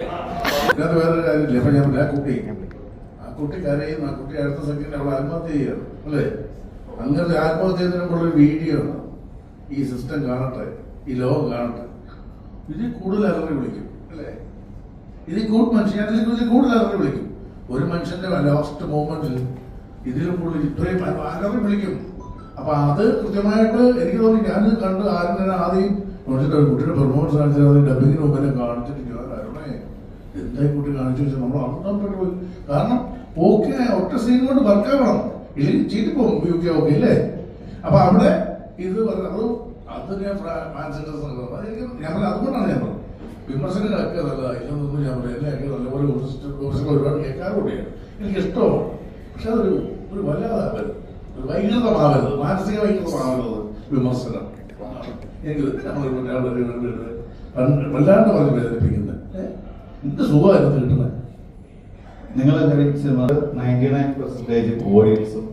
ഇപ്പൊ ഞാൻ അടുത്ത ആത്മഹത്യ അല്ലേ? വീഡിയോ ഈ സിസ്റ്റം കാണട്ടെ. ഈ ലോകം കാണട്ടെ. ഇതിൽ കൂടുതൽ അലറി വിളിക്കും. അല്ലേ? ഇതിൽ കൂടുതൽ മനുഷ്യൻ കൂടുതൽ അലറി വിളിക്കും. ഒരു മനുഷ്യന്റെ ലാസ്റ്റ് മൂമെന്റിൽ ഇതിലും കൂടുതൽ ഇത്രയും അലറി വിളിക്കും. അപ്പൊ അത് കൃത്യമായിട്ട് എനിക്ക് തോന്നി. ഞാനിത് കണ്ട് ആരും ആദ്യം ഒരു കുട്ടിയുടെ പെർഫോമൻസ് കാണിച്ചത് അത് ഡബിങ്ങിന് മുമ്പേ കാണിച്ചിട്ട് ഞാൻ എന്തായി കൂട്ടി കാണിച്ചു വെച്ചാൽ നമ്മൾ അന്തം പെട്ടു പോയി. കാരണം ഓക്കെ ഒറ്റ സീൻ കൊണ്ട് വർക്കാവണം ഇല്ലെങ്കിൽ ചീറ്റി പോകും യു കെ ഓക്കെ ഇല്ലേ? അപ്പൊ അവിടെ ഇത് പറഞ്ഞത് അത് എനിക്ക് ഞാൻ അതുകൊണ്ടാണ് ഞാൻ പറഞ്ഞത്. വിമർശനങ്ങളൊക്കെ നല്ലതാ ഇല്ലെന്നൊന്നും ഞാൻ പറയാം നല്ലപോലെ വിമർശനം ഒരുപാട് കേൾക്കാറുണ്ട് എനിക്ക് ഇഷ്ടമാണ് പക്ഷെ അതൊരു ഒരു വല്ലാതെ ഒരു വൈകൃതമാവരുത് മാനസിക വൈകൃതമാവരുത് വിമർശനം. എനിക്ക് നമ്മൾ വല്ലാണ്ട് പറഞ്ഞ് വേദനിപ്പിക്കുന്നത്. എന്ത് സുഖമായിരുന്നു കിട്ടുന്നത് നിങ്ങളെ സിനിമ നയന്റി നയൻ പെർസെന്റേജ് ഓഡിയൻസും